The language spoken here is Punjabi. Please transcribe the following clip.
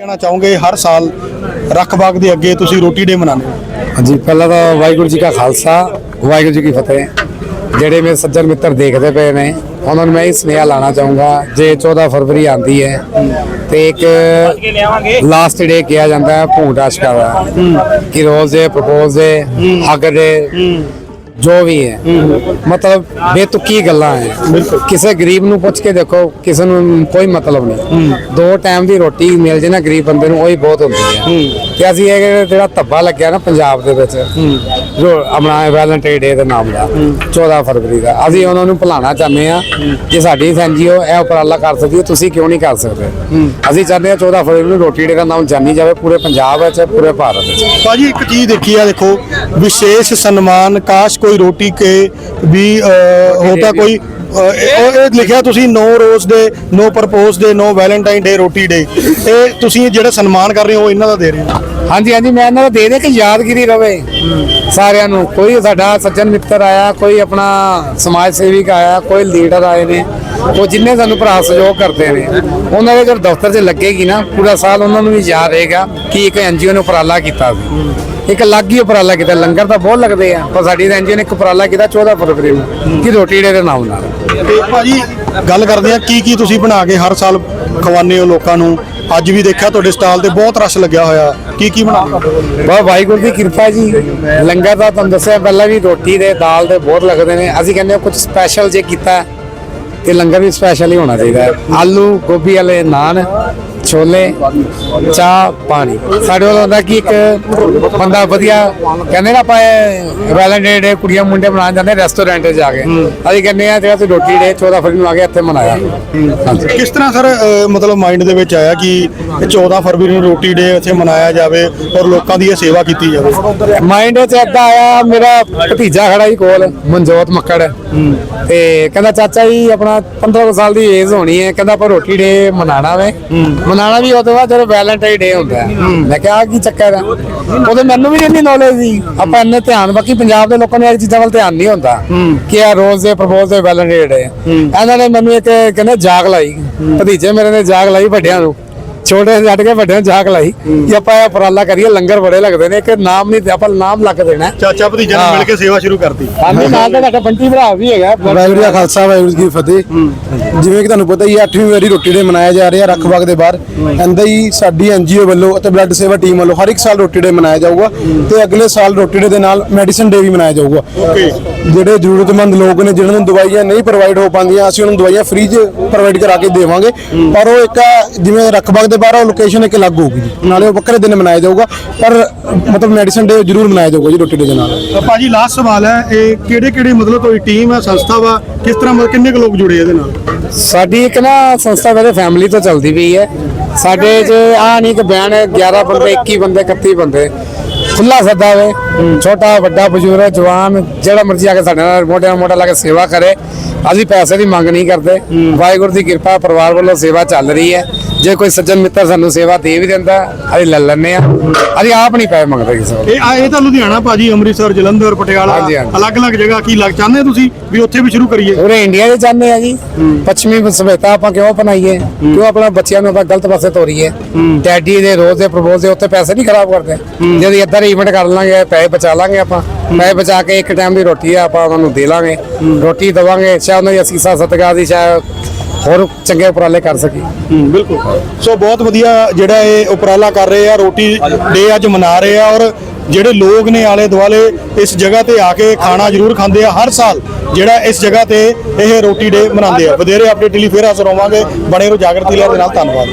ਕਹਿਣਾ ਚਾਹੋਗੇ ਹਰ ਸਾਲ ਰੱਖ ਬਾਗ ਦੇ ਅੱਗੇ ਤੁਸੀਂ ਰੋਟੀ ਡੇ ਮਨਾਉਂਦੇ ਹੋ? ਹਾਂਜੀ ਪਹਿਲਾਂ ਤਾਂ ਵਾਹਿਗੁਰੂ ਜੀ ਕਾ ਖਾਲਸਾ ਵਾਹਿਗੁਰੂ ਜੀ ਕੀ ਫਤਿਹ। ਜਿਹੜੇ ਮੇਰੇ ਸੱਜਣ ਮਿੱਤਰ ਦੇਖਦੇ ਪਏ ਨੇ ਉਹਨਾਂ ਨੂੰ ਮੈਂ ਇਹ ਸੁਨੇਹਾ ਲਾਣਾ ਚਾਹੂੰਗਾ ਜੇ 14 ਫਰਵਰੀ ਆਂਦੀ ਹੈ ਤੇ ਇੱਕ ਲਾਸਟ ਡੇ ਕਿਹਾ ਜਾਂਦਾ ਹੈ ਭੂਤ ਅਸ਼ਕਾ ਦਾ। ਕਿ ਰੋਜ਼ ਦੇ ਪ੍ਰਪੋਜ਼ ਦੇ ਹੱਕ ਦੇ। ਜੋ ਵੀ ਹੈ। ਮਤਲਬ ਬੇਤੁਕੀ ਗੱਲਾਂ ਹੈ। ਕਿਸੇ ਗਰੀਬ ਨੂੰ ਪੁੱਛ ਕੇ ਦੇਖੋ ਕਿਸੇ ਨੂੰ ਕੋਈ ਮਤਲਬ ਨਹੀਂ। ਦੋ ਟਾਈਮ ਦੀ ਰੋਟੀ ਮਿਲ ਜੇ ਨਾ ਗਰੀਬ ਬੰਦੇ ਨੂੰ ਉਹੀ ਬਹੁਤ ਹੁੰਦੀ ਹੈ। ਕਿ ਅਸੀਂ ਇਹ ਜਿਹੜਾ ਧੱਬਾ ਲੱਗਿਆ ਨਾ ਪੰਜਾਬ ਦੇ ਵਿੱਚ ਜੋ ਆਪਣਾ ਵੈਲੈਂਟਾਈਨ ਡੇ ਦੇ ਨਾਮ ਦਾ 14 ਫਰਵਰੀ ਦਾ। ਅਸੀਂ ਉਹਨਾਂ ਨੂੰ ਭੁਲਾਉਣਾ ਚਾਹੁੰਦੇ ਆ ਜੇ ਸਾਡੀ ਐਨਜੀਓ ਇਹ ਉਪਰਾਲਾ ਕਰ ਸਕਦੀ ਹੈ ਤੁਸੀਂ ਕਿਉਂ ਨਹੀਂ ਕਰ ਸਕਦੇ? ਅਸੀਂ ਚਾਹੁੰਦੇ ਆ 14 ਫਰਵਰੀ ਨੂੰ ਰੋਟੀ ਡੇ ਦਾ ਨਾਮ ਜਾਣੀ ਜਾਵੇ ਪੂਰੇ ਪੰਜਾਬ ਵਿੱਚ ਪੂਰੇ ਭਾਰਤ ਵਿੱਚ। ਭਾਜੀ ਇੱਕ ਚੀਜ਼ ਦੇਖੀ ਆ ਦੇਖੋ ਵਿਸ਼ੇਸ਼ ਸਨਮਾਨ ਕਾਸ਼ ਕੋਈ ਰੋਟੀ ਕੇ ਵੀ ਹੋਤਾ ਕੋਈ ਇਹ ਲਿਖਿਆ ਤੁਸੀਂ ਨੋ ਰੋਜ਼ ਦੇ, ਨੋ ਪ੍ਰਪੋਜ਼ ਦੇ, ਨੋ ਵੈਲੈਂਟਾਈਨ ਡੇ, ਰੋਟੀ ਡੇ। ਇਹ ਤੁਸੀਂ ਜਿਹੜਾ ਸਨਮਾਨ ਕਰ ਰਹੇ ਹੋ ਇਹਨਾਂ ਦਾ ਦੇ ਰਹੇ ਹੋ? ਹਾਂਜੀ ਹਾਂਜੀ, ਮੈਂ ਇਹਨਾਂ ਦਾ ਦੇ ਦੇ ਕਿ ਯਾਦਗਿਰੀ ਰਵੇ। ਸਾਰਿਆਂ ਨੂੰ, ਕੋਈ ਸਾਡਾ ਸੱਜਣ ਮਿੱਤਰ ਆਇਆ, ਕੋਈ ਆਪਣਾ ਸਮਾਜ ਸੇਵਿਕ ਆਇਆ, ਕੋਈ ਲੀਡਰ ਆਏ ਨੇ, ਉਹ ਜਿੰਨੇ ਸਾਨੂੰ ਭਰਾ ਸਹਿਯੋਗ ਕਰਦੇ ਨੇ, ਉਹਨਾਂ ਦੇ ਜਦ ਦਫ਼ਤਰ 'ਚ ਲੱਗੇਗੀ ਨਾ, ਪੂਰਾ ਸਾਲ ਉਹਨਾਂ ਨੂੰ ਵੀ ਯਾਦ ਰਹੇਗਾ ਕਿ ਇੱਕ ਐਨਜੀਓ ਨੇ ਉਪਰਾਲਾ ਕੀਤਾ ਸੀ। ਇੱਕ ਅਲੱਗ ਹੀ ਉਪਰਾਲਾ ਕੀਤਾ ਲੰਗਰ ਤਾਂ ਬਹੁਤ ਲੱਗਦੇ ਆ ਪਰ ਸਾਡੀ ਐਨਜੀਓ ਨੇ ਇੱਕ ਉਪਰਾਲਾ ਕੀਤਾ 14 ਫਰਵਰੀ ਨੂੰ ਕਿ ਰੋਟੀ ਡੇ ਦੇ ਨਾਮ ਨਾਲ। ਤੇ ਭਾਜੀ ਗੱਲ ਕਰਦੇ ਆ ਕੀ ਕੀ ਤੁਸੀਂ ਬਣਾ ਕੇ ਹਰ ਸਾਲ ਖਵਾਉਂਦੇ ਹੋ ਲੋਕਾਂ ਨੂੰ? ਅੱਜ ਵੀ ਦੇਖਿਆ ਤੁਹਾਡੇ ਸਟਾਲ ਤੇ ਬਹੁਤ ਰਸ਼ ਲੱਗਿਆ ਹੋਇਆ ਕੀ ਕੀ ਬਣਾ ਬਹੁਤ ਵਾਹਿਗੁਰੂ ਦੀ ਕਿਰਪਾ ਜੀ। ਲੰਗਰ ਦਾ ਤੁਹਾਨੂੰ ਦੱਸਿਆ ਪਹਿਲਾਂ ਵੀ ਰੋਟੀ ਦੇ ਦਾਲ ਦੇ ਬਹੁਤ ਲੱਗਦੇ ਨੇ। ਅਸੀਂ ਕਹਿੰਦੇ ਹਾਂ ਕੁਝ ਸਪੈਸ਼ਲ ਜੇ ਕੀਤਾ ਤੇ ਲੰਗਰ ਵੀ ਸਪੈਸ਼ਲ ਹੀ ਹੋਣਾ ਚਾਹੀਦਾ ਆਲੂ ਗੋਭੀ ਵਾਲੇ ਨਾਨ ਛੋਲੇ ਚਾਹ ਪਾਣੀ। ਸਾਡੇ ਵੱਲ ਹੁੰਦਾ ਕਿ ਇੱਕ ਬੰਦਾ ਵਧੀਆ ਕਹਿੰਦੇ ਨਾ ਆਪਾਂ ਵੈਲੈਂਟਾਈਨ ਡੇ ਕੁੜੀਆਂ ਮੁੰਡੇ ਬਣਾਉਣ ਜਾਂਦੇ ਰੈਸਟੋਰੈਂਟ 'ਚ ਜਾ ਕੇ। ਅਸੀਂ ਕਹਿੰਦੇ ਆ ਜਿਹੜਾ ਤੇ ਰੋਟੀ ਡੇ 14 ਫਰਵਰੀ ਨੂੰ ਆ ਕੇ ਇੱਥੇ ਮਨਾਇਆ। ਕਿਸ ਤਰ੍ਹਾਂ ਸਰ ਮਤਲਬ ਮਾਈਂਡ ਦੇ ਵਿੱਚ ਆਇਆ ਕਿ ਇਹ 14 ਫਰਵਰੀ ਨੂੰ ਰੋਟੀ ਡੇ ਇੱਥੇ ਮਨਾਇਆ ਜਾਵੇ ਔਰ ਲੋਕਾਂ ਦੀ ਇਹ ਸੇਵਾ ਕੀਤੀ ਜਾਵੇ? ਮਾਈਂਡ 'ਚ ਏਦਾਂ ਆਇਆ ਮੇਰਾ ਭਤੀਜਾ ਖੜਾ ਹੀ ਕੋਲ ਮਨਜੋਤ ਮੱਕੜ। ਤੇ ਕਹਿੰਦਾ ਚਾਚਾ ਜੀ ਆਪਣਾ 15 ਕੁ ਸਾਲ ਦੀ ਏਜ ਹੋਣੀ ਹੈ ਕਹਿੰਦਾ ਆਪਾਂ ਰੋਟੀ ਡੇ ਮਨਾਣਾ ਵੇ। ਮਨਾਣਾ ਵੀ ਉਹਦੇ ਬਾਅਦ ਜਦੋਂ ਵੈਲੈਂਟਾਈਨ ਡੇ ਹੁੰਦਾ ਹੈ। ਮੈਂ ਕਿਹਾ ਆਹ ਕੀ ਚੱਕਰ ਹੈ ਉਹਦੇ ਮੈਨੂੰ ਵੀ ਇੰਨੀ ਨੌਲੇਜ ਸੀ। ਆਪਾਂ ਇੰਨੇ ਧਿਆਨ ਬਾਕੀ ਪੰਜਾਬ ਦੇ ਲੋਕਾਂ ਨੂੰ ਇਹ ਚੀਜ਼ਾਂ ਵੱਲ ਧਿਆਨ ਨਹੀਂ ਹੁੰਦਾ ਕਿ ਇਹ ਰੋਜ਼ ਦੇ ਪ੍ਰਪੋਜ਼ ਦੇ ਵੈਲੈਂਟਾਈਨ ਡੇ ਇਹਨਾਂ ਨੇ ਮੈਨੂੰ ਇੱਕ ਕਹਿੰਦੇ ਜਾਗ ਲਾਈ। ਭਤੀਜੇ ਮੇਰੇ ਨੇ ਜਾਗ ਲਾਈ ਵੱਡਿਆਂ ਨੂੰ। ਛੋਟੇ ਛੱਡ ਕੇ ਵੱਡਿਆਂ ਨੂੰ ਜਾਗ ਲਾਈ ਕਿ ਆਪਾਂ ਇਹ ਉਪਰਾਲਾ ਕਰੀਏ ਲੰਗਰ ਬੜੇ ਲੱਗਦੇ ਨੇ ਇੱਕ ਨਾਮ ਨਹੀਂ ਆਪਾਂ ਨਾਮ ਲੱਗ ਦੇਣਾ। ਚਾਚਾ ਭਤੀਜਾ ਨੇ। ਮਿਲ ਕੇ ਸੇਵਾ ਸ਼ੁਰੂ ਕਰਤੀ। ਹਾਂਜੀ ਨਾਲ ਤਾਂ ਸਾਡਾ ਬੰਟੀ ਭਰਾ ਵੀ ਹੈਗਾ। ਵਾਹਿਗੁਰੂ ਜੀ ਕਾ ਖਾਲਸਾ ਵਾਹਿਗੁਰੂ ਜੀ ਕੀ ਫਤਿਹ। ਜਿਵੇਂ ਕਿ ਤੁਹਾਨੂੰ ਪਤਾ ਹੀ ਹੈ 8ਵੀਂ ਵਾਰੀ ਰੋਟੀ ਡੇ ਮਨਾਇਆ ਜਾ ਰਿਹਾ ਰੱਖ ਬਾਗ ਦੇ ਬਾਹਰ। ਇੰਦਾ ਹੀ ਸਾਡੀ ਐਨਜੀਓ ਵੱਲੋਂ ਅਤੇ ਬਲੱਡ ਸੇਵਾ ਟੀਮ ਵੱਲੋਂ ਹਰ ਇੱਕ ਸਾਲ ਰੋਟੀ ਡੇ ਮਨਾਇਆ ਜਾਊਗਾ ਤੇ ਅਗਲੇ ਸਾਲ ਰੋਟੀ ਡੇ ਦੇ ਨਾਲ ਮੈਡੀਸਨ ਡੇ ਵੀ ਮਨਾਇਆ ਜਾਊਗਾ। ਓਕੇ। ਜਿਹੜੇ ਜ਼ਰੂਰਤਮੰਦ ਲੋਕ ਨੇ ਜਿਨ੍ਹਾਂ ਨੂੰ ਦਵਾਈਆਂ ਨਹੀਂ ਪ੍ਰੋਵਾਈਡ ਹੋ ਪਾਉਂਦੀਆਂ ਅਸੀਂ ਉਹਨਾਂ ਨੂੰ ਦਵਾਈਆਂ ਫ੍ਰੀ ਚ ਪ੍ਰੋਵਾਈਡ ਕਰਾ ਕੇ ਦੇਵਾਂਗੇ। ਪਰ ਉਹ ਇੱਕ ਜਿਵੇਂ ਰੱਖ ਬਾਗ ਦੇ ਬਾਹਰ ਉਹ ਲੋਕੇਸ਼ਨ ਇੱਕ ਅਲੱਗ ਹੋਊਗੀ ਜੀ। ਨਾਲੇ ਉਹ ਵੱਖਰੇ ਦਿਨ ਮਨਾਇਆ ਜਾਊਗਾ ਪਰ ਮਤਲਬ ਮੈਡੀਸਨ ਡੇ ਜ਼ਰੂਰ ਮਨਾਇਆ ਜਾਊਗਾ ਜੀ ਰੋਟੀ ਡੇ ਦੇ ਨਾਲ। ਤਾਂ ਭਾਜੀ ਲਾਸਟ ਸਵਾਲ ਹੈ ਇਹ ਕਿਹੜੇ ਕਿਹੜੇ ਮਤਲਬ ਤੁਹਾਡੀ ਟੀਮ ਹੈ ਸੰਸਥਾ ਵਾ ਕਿਸ ਤਰ੍ਹਾਂ ਮਤਲਬ ਕਿੰਨੇ ਕੁ ਲੋਕ ਜੁੜੇ ਇਹਦੇ ਨਾਲ? ਸਾਡੀ ਇੱਕ ਨਾ ਸੰਸਥਾ ਵੈਸੇ ਫੈਮਿਲੀ ਤੋਂ ਚੱਲਦੀ ਪਈ ਹੈ। ਸਾਡੇ 'ਚ ਆ ਨਹੀਂ ਕਿ ਬਿਆਨ ਹੈ 11 ਬੰਦੇ 21 ਬੰਦੇ 31 ਬੰਦੇ। ਖੁੱਲਾ ਸੱਦਾ ਵੇ। ਛੋਟਾ ਵੱਡਾ ਬਜ਼ੁਰਗ ਜਵਾਨ ਜਿਹੜਾ ਮਰਜ਼ੀ ਆ ਕੇ ਸਾਡੇ ਨਾਲ ਮੋਢੇ ਨਾਲ ਮੋਢਾ ਲਾ ਕੇ ਸੇਵਾ ਕਰੇ। ਅਸੀਂ ਪੈਸੇ ਦੀ ਮੰਗ ਨਹੀਂ ਕਰਦੇ। ਵਾਹਿਗੁਰੂ ਦੀ ਕਿਰਪਾ ਪਰਿਵਾਰ ਵੱਲੋਂ ਸੇਵਾ ਚੱਲ ਰਹੀ ਹੈ। ਜੇ ਕੋਈ ਸੱਜਣ ਮਿੱਤਰ ਸਾਨੂੰ ਸੇਵਾ ਦੇ ਵੀ ਦਿੰਦਾ ਅਸੀਂ ਲੈ ਲੈਂਦੇ ਆ ਅਸੀਂ ਆਪ ਨਹੀਂ ਪੈਸੇ ਮੰਗਦੇ ਕਿਸੇ ਕੋਲ ਇਹ ਆ ਇਹ ਤਾਂ ਲੁਧਿਆਣਾ ਭਾਜੀ ਅੰਮ੍ਰਿਤਸਰ ਜਲੰਧਰ ਪਟਿਆਲਾ। ਅਲੱਗ-ਅਲੱਗ ਜਗ੍ਹਾ ਕੀ ਲੱਗ ਚਾਹੁੰਦੇ ਤੁਸੀਂ ਵੀ ਉੱਥੇ ਵੀ ਸ਼ੁਰੂ ਕਰੀਏ? ਪੂਰੇ ਇੰਡੀਆ ਦੇ ਚਾਹੁੰਦੇ ਆ ਜੀ। ਪੱਛਮੀ ਸਭਿਅਤਾ ਆਪਾਂ ਕਿਉਂ ਅਪਣਾਈਏ? ਕਿਉਂ ਆਪਣਾ ਬੱਚਿਆਂ ਨੂੰ ਆਪਾਂ ਗਲਤ ਪਾਸੇ ਤੋਰੀਏ? ਡੈਡੀ ਦੇ ਰੋਜ਼ ਦੇ ਪ੍ਰਪੋਜ਼ ਦੇ ਉੱਤੇ ਪੈਸੇ ਨਹੀਂ ਖਰਾਬ ਕਰਦੇ। ਜੇ ਇੱਧਰ ਇਵੈਂਟ ਕਰ ਲਾਂਗੇ ਪੈਸੇ ਬਚਾ ਲਾਂਗੇ ਆਪਾਂ। ਪੈਸੇ ਬਚਾ ਕੇ ਇੱਕ ਟਾਈਮ ਦੀ ਰੋਟੀ ਆ ਆਪਾਂ ਉਹਨਾਂ ਨੂੰ ਦੇ ਲਾਂਗੇ। ਰੋਟੀ ਦਵਾਂਗੇ ਸ਼ਾਇਦ ਉਹਨਾਂ ਦੀ ਅਸੀਸਾ ਸਤਿਕਾਰ ਦੀ ਸ਼ਾਇਦ ਹੋਰ ਚੰਗੇ ਉਪਰਾਲੇ ਕਰ ਸਕੀ ਹੂੰ ਬਿਲਕੁਲ। ਸੋ ਬਹੁਤ ਵਧੀਆ ਜਿਹੜਾ ਇਹ ਉਪਰਾਲਾ ਕਰ ਰਹੇ ਆ ਰੋਟੀ ਡੇ ਅੱਜ ਮਨਾ ਰਹੇ ਆ ਔਰ ਜਿਹੜੇ ਲੋਕ ਨੇ ਆਲੇ ਦੁਆਲੇ ਇਸ ਜਗ੍ਹਾ ਤੇ ਆ ਕੇ ਖਾਣਾ ਜ਼ਰੂਰ ਖਾਂਦੇ ਆ ਹਰ ਸਾਲ ਜਿਹੜਾ ਇਸ ਜਗ੍ਹਾ ਤੇ ਇਹ ਰੋਟੀ ਡੇ ਮਨਾਉਂਦੇ ਆ। ਵਧੇਰੇ ਅਪਡੇਟ ਲਈ ਫੇਰ ਹਾਜ਼ਰ ਹੋਵਾਂਗੇ। ਬਣੇ ਰਹੋ ਜਾਗਰਤੀ ਲਹਿਰ ਦੇ ਨਾਲ ਧੰਨਵਾਦ।